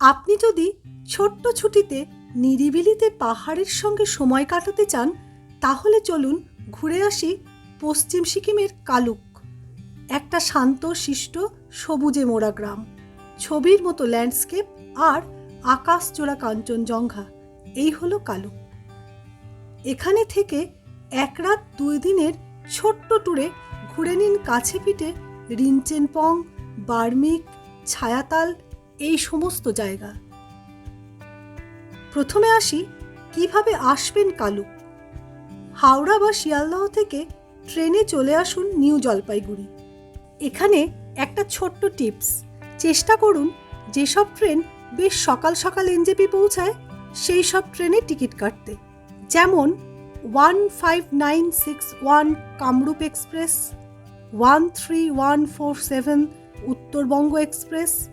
আপনি যদি ছোট্ট ছুটিতে নিরিবিলিতে পাহাড়ের সঙ্গে সময় কাটাতে চান, তাহলে চলুন ঘুরে আসি পশ্চিম সিকিমের কালুক, একটা শান্ত, শিষ্ট, সবুজে মোড়া গ্রাম। ছবির মতো ল্যান্ডস্কেপ আর আকাশ জোড়া কাঞ্চনজঙ্ঘা, এই হলো কালুক। এখানে থেকে এক রাত দুই দিনের ছোট্ট ট্যুরে ঘুরে নিন কাছে পিঠে রিনচেনপং, বার্মিক, ছায়াতাল এই সমস্ত জায়গা। প্রথমে আসি, কীভাবে আসবেন কালু? হাওড়া বা শিয়ালদহ থেকে ট্রেনে চলে আসুন নিউ জলপাইগুড়ি। এখানে একটা ছোট্ট টিপস, চেষ্টা করুন যেসব ট্রেন বেশ সকাল সকাল এনজেপি পৌঁছায়, সেই সব ট্রেনে টিকিট কাটতে। যেমন one five nine six one Kamrup express, one three one four seven Uttarbanga express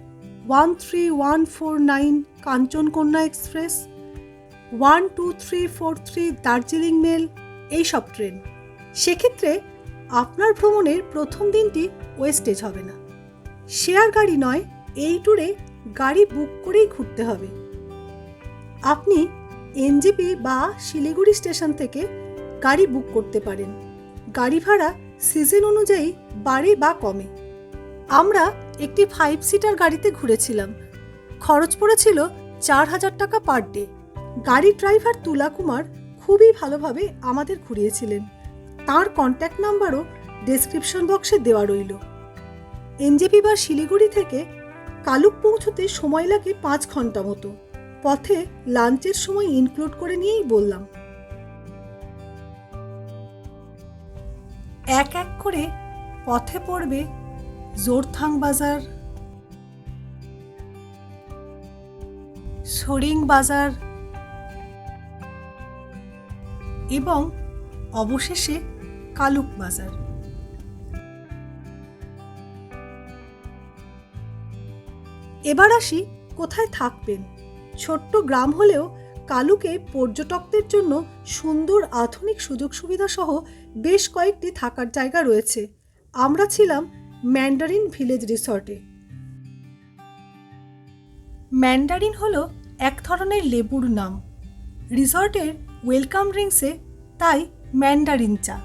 one three one four nine Kanchankanya express one two three four three Darjeeling mail এইসব ট্রেন। সেক্ষেত্রে আপনার ভ্রমণের প্রথম দিনটি ওয়েস্টেজ হবে না। শেয়ার গাড়ি নয়, এই ট্যুরে গাড়ি বুক করেই ঘুরতে হবে। আপনি এনজিপি বা শিলিগুড়ি স্টেশন থেকে গাড়ি বুক করতে পারেন। গাড়ি ভাড়া সিজন অনুযায়ী বাড়ে বা কমে। আমরা একটি ফাইভ সিটার গাড়িতে ঘুরেছিলাম। খরচ পড়েছিল চার হাজার টাকা পার ডে গাড়ির ড্রাইভার তুলা কুমার খুবই ভালোভাবে আমাদের ঘুরিয়েছিলেন। তার কন্ট্যাক্ট নাম্বারও ডেসক্রিপশন বক্সে দেওয়া রইল। এনজেপি বা শিলিগুড়ি থেকে কালুক পৌঁছতে সময় লাগে পাঁচ ঘণ্টা মতো। পথে লাঞ্চের সময় ইনক্লুড করে নিয়েই বললাম। এক এক করে পথে পড়বে জোরথাং বাজার, সরিং বাজার এবং অবশেষে কালুক বাজার। এবার আসি কোথায় থাকবেন। ছোট্ট গ্রাম হলেও কালুকে পর্যটকদের জন্য সুন্দর আধুনিক সুযোগ সুবিধা সহ বেশ কয়েকটি থাকার জায়গা রয়েছে। আমরা ছিলাম ম্যান্ডারিন ভিলেজ রিসর্টে ম্যান্ডারিন হলো এক ধরনের লেবুর নাম। রিসর্টের ওয়েলকাম ড্রিঙ্কসে তাই ম্যান্ডারিন চা।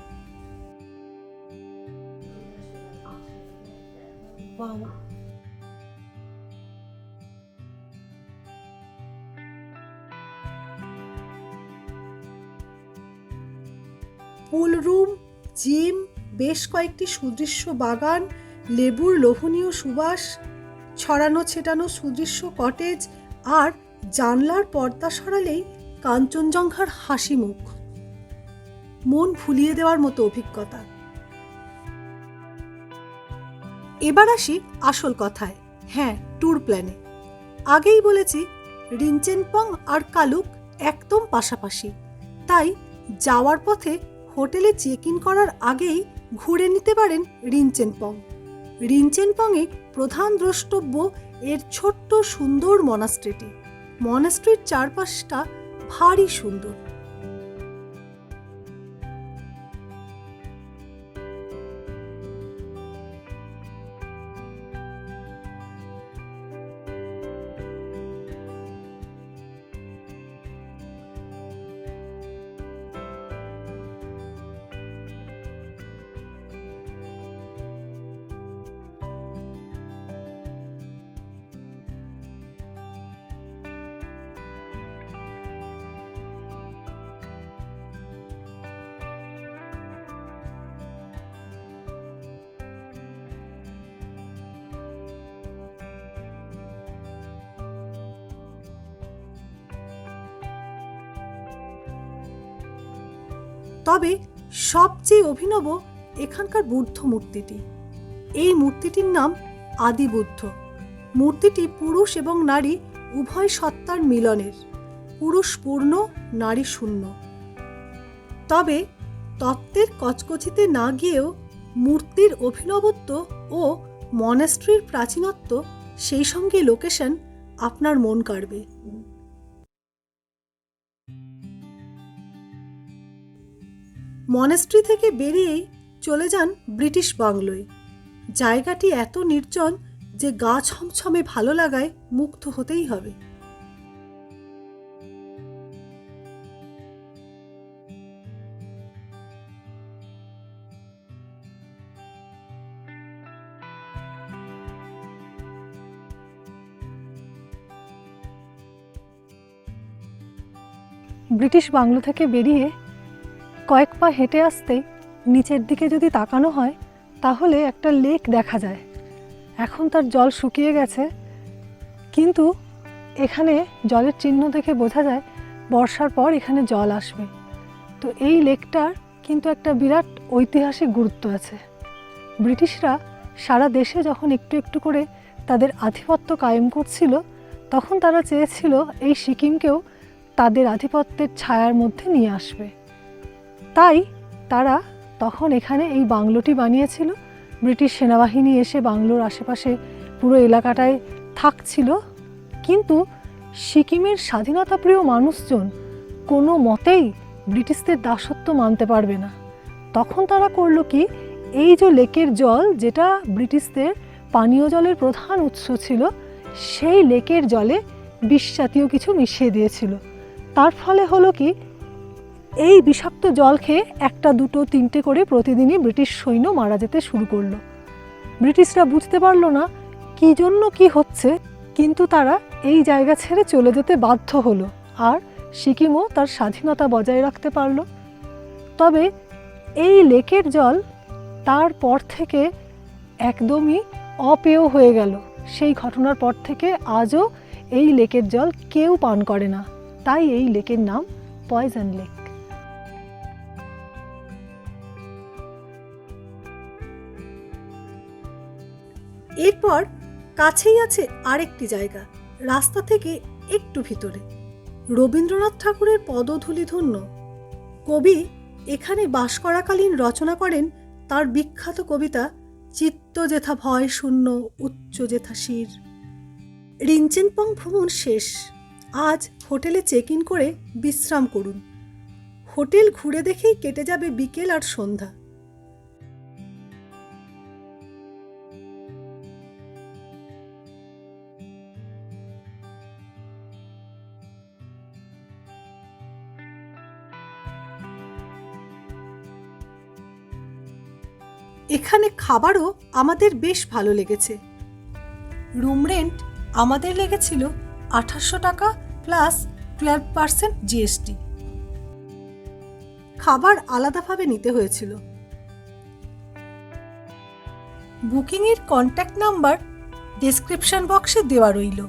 পুল রুম জিম বেশ কয়েকটি সুদৃশ্য বাগান লেবুর লোভনীয় সুবাস, ছড়ানো ছেটানো সুদৃশ্য কটেজ আর জানলার পর্দা সরালেই কাঞ্চনজঙ্ঘার হাসি মুখ। মন ভুলিয়ে দেওয়ার মতো অভিজ্ঞতা। এবার আসি আসল কথায় হ্যাঁ ট্যুর প্ল্যানে আগেই বলেছি, রিনচেনপং আর কালুক একদম পাশাপাশি। তাই যাওয়ার পথে হোটেলে চেক ইন করার আগেই ঘুরে নিতে পারেন রিনচেনপং। রিনচেনপংয়ে প্রধান দ্রষ্টব্য এর ছোট্ট সুন্দর মনাস্ট্রিটি। মনাস্ট্রির চারপাশটা ভারী সুন্দর। তবে সবচেয়ে অভিনব এখানকার বুদ্ধ মূর্তিটি। এই মূর্তিটির নাম আদিবুদ্ধ। মূর্তিটি পুরুষ এবং নারী উভয় সত্তার মিলনের পুরুষ পূর্ণ নারী শূন্য তবে তত্ত্বের কচকচিতে না গিয়েও মূর্তির অভিনবত্ব ও মনেস্ট্রির প্রাচীনত্ব সেই সঙ্গে লোকেশন আপনার মন কাড়বে। মনেস্ট্রি থেকে বেরিয়েই চলে যান ব্রিটিশ বাংলোয়। জায়গাটি এত নির্জন যে গা ছমছমে ভালো লাগায় মুগ্ধ হতেই হবে। ব্রিটিশ বাংলো থেকে বেরিয়ে কয়েক পা হেঁটে আসতেই নিচের দিকে যদি তাকানো হয়, তাহলে একটা লেক দেখা যায়। এখন তার জল শুকিয়ে গেছে। কিন্তু এখানে জলের চিহ্ন দেখে বোঝা যায়, বর্ষার পর এখানে জল আসবে। তো এই লেকটার কিন্তু একটা বিরাট ঐতিহাসিক গুরুত্ব আছে। ব্রিটিশরা সারা দেশে যখন একটু একটু করে তাদের আধিপত্য কায়েম করছিল, তখন তারা চেয়েছিল এই সিকিমকেও তাদের আধিপত্যের ছায়ার মধ্যে নিয়ে আসবে। তাই তারা তখন এখানে এই বাংলোটি বানিয়েছিল। ব্রিটিশ সেনাবাহিনী এসে বাংলোর আশেপাশে পুরো এলাকাটায় থাকছিল। কিন্তু সিকিমের স্বাধীনতাপ্রিয় মানুষজন কোনো মতেই ব্রিটিশদের দাসত্ব মানতে পারবে না। তখন তারা করল কি? এই যে লেকের জল, যেটা ব্রিটিশদের পানীয় জলের প্রধান উৎস ছিল, সেই লেকের জলে বিষ জাতীয় কিছু মিশিয়ে দিয়েছিল। তার ফলে হলো কি? এই বিষাক্ত জল খেয়ে একটা, দুটো, তিনটে করে প্রতিদিনই ব্রিটিশ সৈন্য মারা যেতে শুরু করল। ব্রিটিশরা বুঝতে পারল না কী জন্য কি হচ্ছে, কিন্তু তারা এই জায়গা ছেড়ে চলে যেতে বাধ্য হলো আর সিকিমও তার স্বাধীনতা বজায় রাখতে পারল। তবে এই লেকের জল তারপর থেকে একদমই অপেয় হয়ে গেল। সেই ঘটনার পর থেকে আজও এই লেকের জল কেউ পান করে না। তাই এই লেকের নাম পয়জন লেক। এরপর কাছেই আছে আরেকটি জায়গা, রাস্তা থেকে একটু ভিতরে। রবীন্দ্রনাথ ঠাকুরের পদধূলি ধন্য। কবি এখানে বাস করাকালীন রচনা করেন তার বিখ্যাত কবিতা চিত্ত যেথা ভয় শূন্য, উচ্চ যেথা শির রিঞ্চেনপং ভ্রমণ শেষ। আজ হোটেলে চেক ইন করে বিশ্রাম করুন। হোটেল ঘুরে দেখেই কেটে যাবে বিকেল আর সন্ধ্যা। এখানে খাবারও আমাদের বেশ ভালো লেগেছে। রুম রেন্ট আমাদের লেগেছিল আঠাশশো টাকা প্লাস টুয়েলভ পার্সেন্ট জিএসটি খাবার আলাদাভাবে নিতে হয়েছিল। বুকিংয়ের কন্ট্যাক্ট নাম্বার ডেসক্রিপশন বক্সে দেওয়া রইল।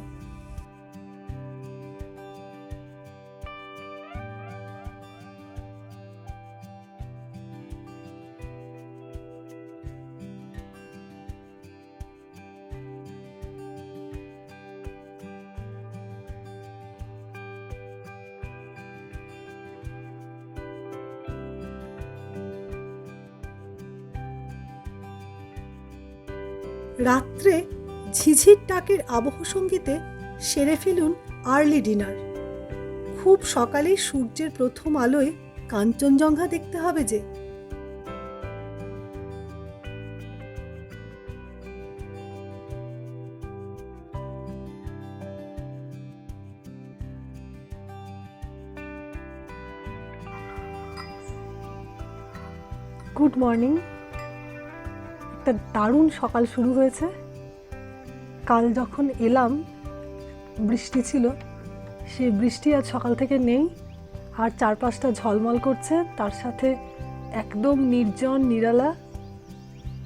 ঝিঝির ডাকের আবহ সঙ্গীতে সেরে ফেলুন আর্লি ডিনার। খুব সকালে সূর্যের প্রথম আলোয় কাঞ্চনজঙ্ঘা দেখতে হবে যে। গুড মর্নিং একটা দারুণ সকাল শুরু হয়েছে। কাল যখন এলাম, বৃষ্টি ছিল, সেই বৃষ্টি আজ সকাল থেকে নেই, আর চারপাশটা ঝলমল করছে, তার সাথে একদম নির্জন, নিরালা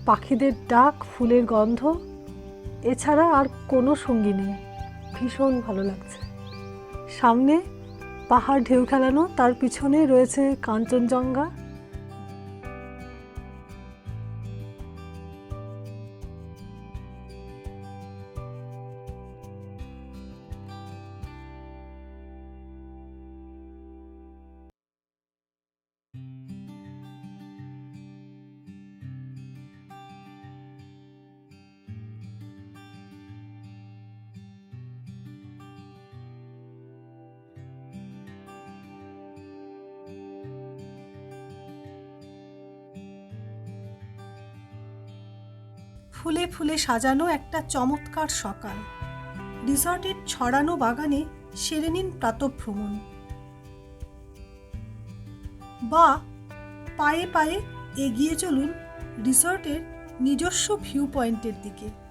পাখিদের ডাক, ফুলের গন্ধ, এছাড়া আর কোনো সঙ্গী নেই। ভীষণ ভালো লাগছে। সামনে পাহাড় ঢেউ খেলানো, তার পিছনে রয়েছে কাঞ্চনজঙ্ঘা। সাজানো একটা চমৎকার সকাল। রিসর্টের ছড়ানো বাগানে সেরে নিন প্রাতভ্রমণ। বা, পায়ে পায়ে এগিয়ে চলুন রিসর্টের নিজস্ব ভিউ পয়েন্টের দিকে।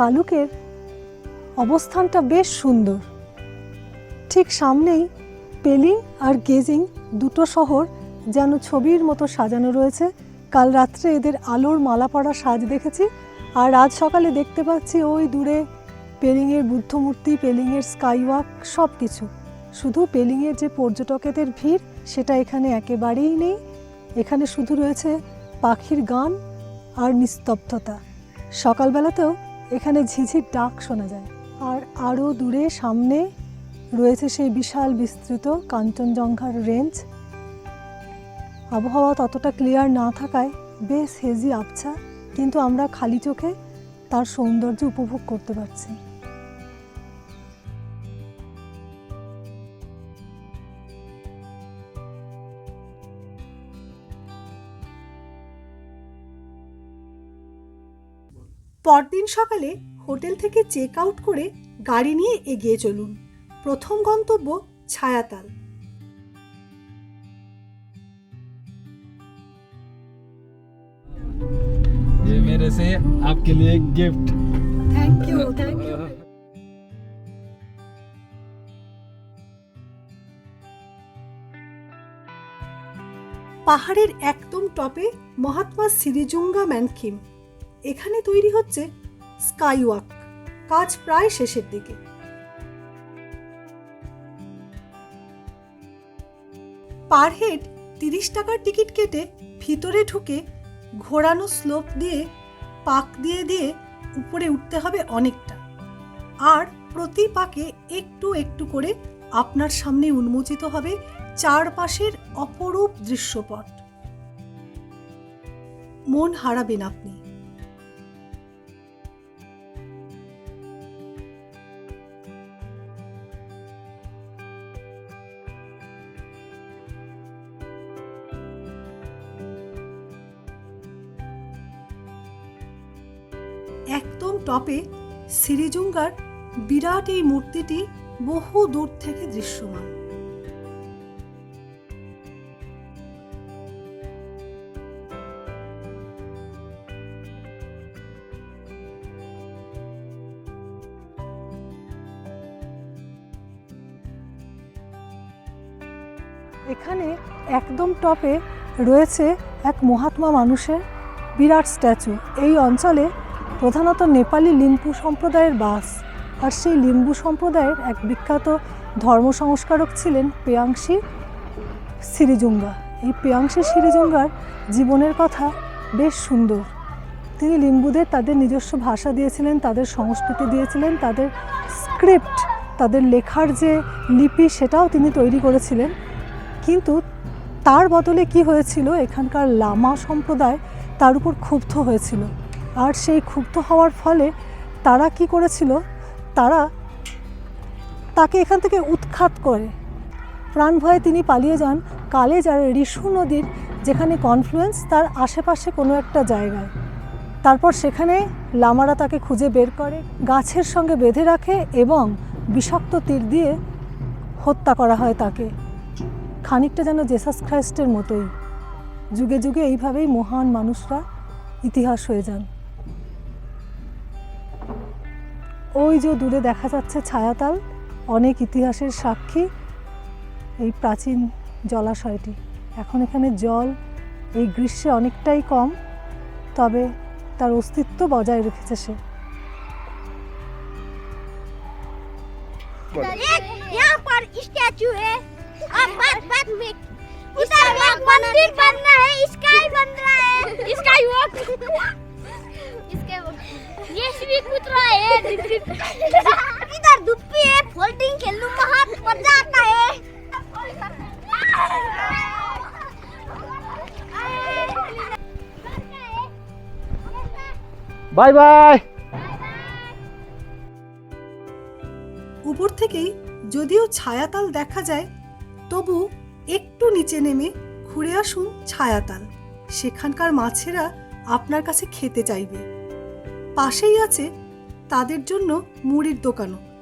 কালুকের অবস্থানটা বেশ সুন্দর। ঠিক সামনেই পেলিং আর গেজিং দুটো শহর যেন ছবির মতো সাজানো রয়েছে। কাল রাত্রে এদের আলোর মালা পড়া সাজ দেখেছি আর আজ সকালে দেখতে পাচ্ছি ওই দূরে পেলিংয়ের বুদ্ধমূর্তি, পেলিংয়ের স্কাইওয়াক সব কিছু শুধু পেলিংয়ের যে পর্যটকেদের ভিড়, সেটা এখানে একেবারেই নেই। এখানে শুধু রয়েছে পাখির গান আর নিস্তব্ধতা। সকালবেলাতেও এখানে ঝিঝির ডাক শোনা যায়। আর আরও দূরে সামনে রয়েছে সেই বিশাল বিস্তৃত কাঞ্চনজঙ্ঘার রেঞ্জ। আবহাওয়া ততটা ক্লিয়ার না থাকায় বেশ হেজি আবছা, কিন্তু আমরা খালি চোখে তার সৌন্দর্য উপভোগ করতে পারছি। পরদিন সকালে হোটেল থেকে চেক আউট করে গাড়ি নিয়ে এগিয়ে চলুন প্রথম গন্তব্য ছায়াতাল ये मेरे से आपके लिए gift thank you thank you পাহাড়ের একদম টপে মহাত্মা সিরিজুঙ্গা ম্যানকিম এখানে তৈরি হচ্ছে স্কাইওয়াক, কাজ প্রায় শেষের দিকে। পার হেড তিরিশ টাকার টিকিট কেটে ভিতরে ঢুকে ঘোরানো স্লোপ দিয়ে, পাক দিয়ে দিয়ে উপরে উঠতে হবে অনেকটা। আর প্রতি পাকে একটু একটু করে আপনার সামনে উন্মোচিত হবে চারপাশের অপরূপ দৃশ্যপট। মন হারাবেন আপনি। টপে সিরিজুঙ্গার বিরাট এই মূর্তিটি বহু দূর থেকে দৃশ্যমান। এখানে একদম টপে রয়েছে এক মহাত্মা মানুষের বিরাট স্ট্যাচু। এই অঞ্চলে প্রধানত নেপালি লিম্বু সম্প্রদায়ের বাস। আর সেই লিম্বু সম্প্রদায়ের এক বিখ্যাত ধর্ম সংস্কারক ছিলেন পেয়াংশি সিরিজুঙ্গা। এই পেয়াংশি সিরিজুঙ্গার জীবনের কথা বেশ সুন্দর। তিনি লিম্বুদের তাদের নিজস্ব ভাষা দিয়েছিলেন, তাদের সংস্কৃতি দিয়েছিলেন, তাদের স্ক্রিপ্ট, তাদের লেখার যে লিপি, সেটাও তিনি তৈরি করেছিলেন। কিন্তু তার বদলে কি হয়েছিল? এখানকার লামা সম্প্রদায় তার উপর ক্ষুব্ধ হয়েছিল। আর সেই ক্ষুব্ধ হওয়ার ফলে তারা কি করেছিল? তারা তাকে এখান থেকে উৎখাত করে। প্রাণ ভয়ে তিনি পালিয়ে যান কালেজ আর রিশু নদীর, যেখানে কনফ্লুয়েন্স তার আশেপাশে কোনো একটা জায়গায়। তারপর সেখানে লামারা তাকে খুঁজে বের করে, গাছের সঙ্গে বেঁধে রাখে এবং বিষাক্ত তীর দিয়ে হত্যা করা হয় তাকে। খানিকটা যেন জেসাস খ্রাইস্টের মতোই। যুগে যুগে এইভাবেই মহান মানুষরা ইতিহাস হয়ে যান। ওই যে দূরে দেখা যাচ্ছে ছায়াতাল অনেক ইতিহাসের সাক্ষী এই প্রাচীন জলাশয়টি এখন এখানে জল এই গ্রীষ্মে অনেকটাই কম তবে তার অস্তিত্ব বজায় রেখেছে সে एक यहाँ पर स्टैचू है और बाद बाद में उधर एक मंदिर बनना है स्काई बन रहा है sky walk sky bye bye. উপর থেকেই যদিও ছায়াতাল দেখা যায় তবু একটু নিচে নেমে ঘুরে আসুন ছায়াতাল। সেখানকার মাছেরা আপনার কাছে খেতে চাইবে। পাশেই আছে তাদের জন্য মুড়ির দোকানও।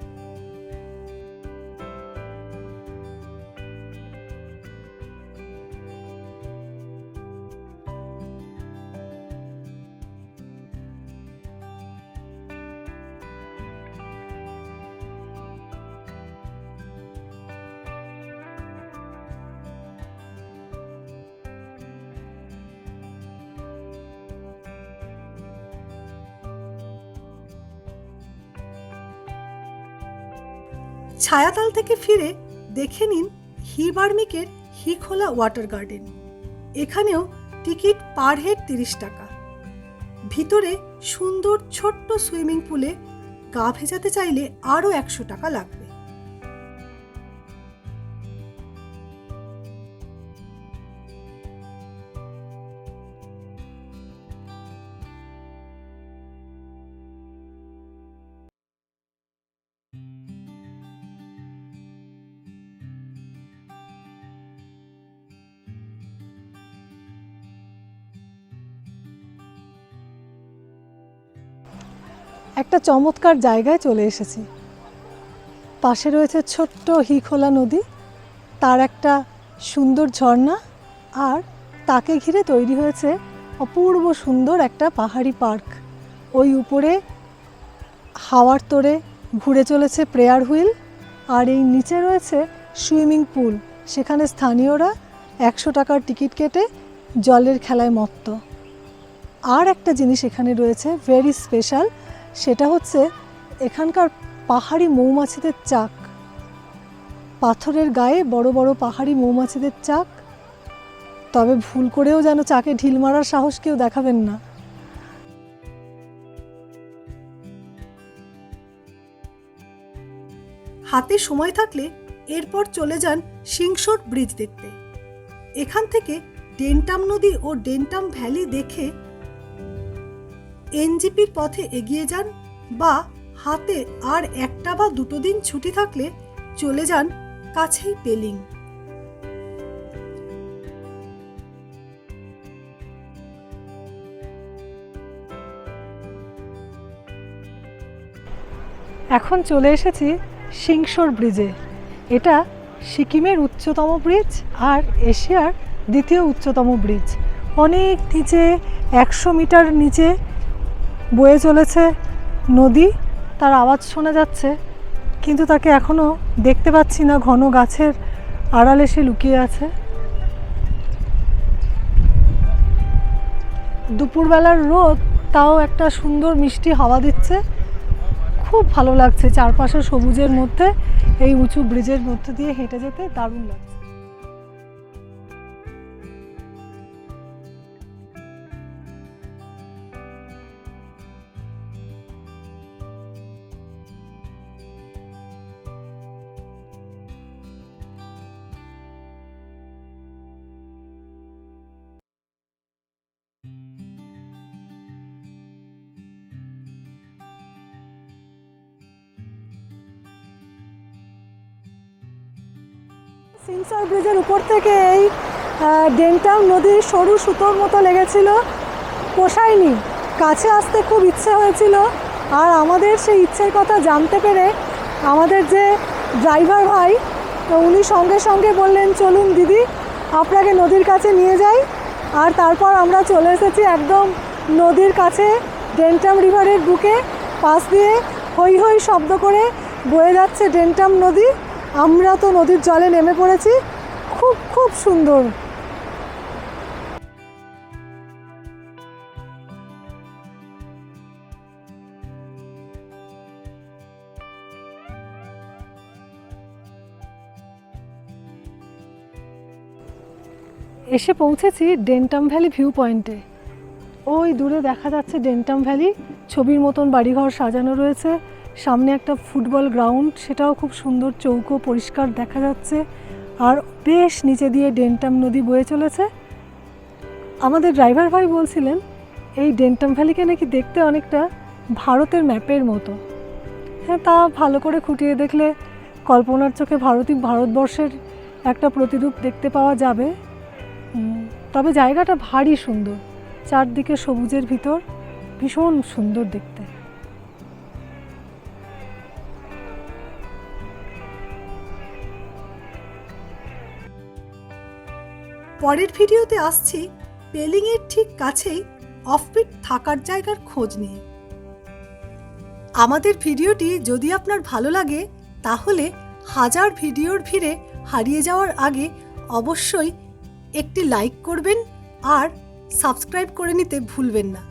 ছায়াতাল থেকে ফিরে দেখে নিন হি বার্মিকের হি খোলা ওয়াটার গার্ডেন। এখানেও টিকিট পার হেড তিরিশ টাকা। ভিতরে সুন্দর ছোট্ট সুইমিং পুলে গা ভেজাতে চাইলে আরও একশো টাকা লাগবে। একটা চমৎকার জায়গায় চলে এসেছি। পাশে রয়েছে ছোট্ট হিখোলা নদী, তার একটা সুন্দর ঝর্ণা, আর তাকে ঘিরে তৈরি হয়েছে অপূর্ব সুন্দর একটা পাহাড়ি পার্ক। ওই উপরে হাওয়ার তোড়ে ঘুরে চলেছে প্রেয়ার হুইল, আর এই নিচে রয়েছে সুইমিং পুল। সেখানে স্থানীয়রা একশো টাকার টিকিট কেটে জলের খেলায় মত্ত। আর একটা জিনিস এখানে রয়েছে ভেরি স্পেশাল সেটা হচ্ছে এখানকার পাহাড়ি মৌমাছিদের চাক। পাথরের গায়ে বড় বড় পাহাড়ি মৌমাছিদের চাক। তবে ভুল করেও যেন চাকে ঢিল মারার সাহস কেউ দেখাবেন না। হাতে সময় থাকলে এরপর চলে যান সিংসোর ব্রিজ দেখতে। এখান থেকে ডেন্টাম নদী ও ডেন্টাম ভ্যালি দেখে এনজিপির পথে এগিয়ে যান বা হাতে আর একটা বা দুটো দিন ছুটি থাকলে চলে যান কাছেই পেলিং। এখন চলে এসেছি সিংসোর ব্রিজে। এটা সিকিমের উচ্চতম ব্রিজ আর এশিয়ার দ্বিতীয় উচ্চতম ব্রিজ। অনেক নিচে, একশো মিটার নিচে বয়ে চলেছে। নদী তার আওয়াজ শোনা যাচ্ছে, কিন্তু তাকে এখনও দেখতে পাচ্ছি না ঘন গাছের আড়ালে সে লুকিয়ে আছে। দুপুরবেলার রোদ তাও একটা সুন্দর মিষ্টি হাওয়া দিচ্ছে। খুব ভালো লাগছে চারপাশে সবুজের মধ্যে, এই উঁচু ব্রিজের মধ্যে দিয়ে হেঁটে যেতে দারুণ লাগছে। সিনসর ব্রিজের উপর থেকে এই ডেন্টাম নদীর সরু সুতোর মতো লেগেছিল। পোষায়নি কাছে আসতে খুব ইচ্ছে হয়েছিল। আর আমাদের সেই ইচ্ছের কথা জানতে পেরে আমাদের যে ড্রাইভার ভাই, উনি সঙ্গে সঙ্গে বললেন, চলুন দিদি, আপনাকে নদীর কাছে নিয়ে যাই। আর তারপর আমরা চলে এসেছি একদম নদীর কাছে ডেন্টাম রিভারের বুকে। পাশ দিয়ে হই হই শব্দ করে বয়ে যাচ্ছে ডেন্টাম নদী। আমরা তো নদীর জলে নেমে পড়েছি। খুব খুব সুন্দর। এসে পৌঁছেছি ডেন্টাম ভ্যালি ভিউ পয়েন্টে। ওই দূরে দেখা যাচ্ছে ডেন্টাম ভ্যালি। ছবির মতন বাড়িঘর সাজানো রয়েছে। সামনে একটা ফুটবল গ্রাউন্ড, সেটাও খুব সুন্দর চৌকো পরিষ্কার দেখা যাচ্ছে। আর বেশ নিচে দিয়ে ডেন্টাম নদী বয়ে চলেছে। আমাদের ড্রাইভার ভাই বলছিলেন, এই ডেন্টাম ভ্যালিকে নাকি দেখতে অনেকটা ভারতের ম্যাপের মতো। হ্যাঁ তা ভালো করে খুঁটিয়ে দেখলে কল্পনার চোখে ভারতী ভারতবর্ষের একটা প্রতিরূপ দেখতে পাওয়া যাবে। তবে জায়গাটা ভারী সুন্দর, চারদিকে সবুজের ভিতর, ভীষণ সুন্দর দেখতে। পরের ভিডিওতে আসছি পেলিংয়ের ঠিক কাছেই অফবিট থাকার জায়গার খোঁজ নিয়ে। আমাদের ভিডিওটি যদি আপনার ভালো লাগে, তাহলে হাজার ভিডিওর ভিড়ে হারিয়ে যাওয়ার আগে অবশ্যই একটি লাইক করবেন আর সাবস্ক্রাইব করে নিতে ভুলবেন না।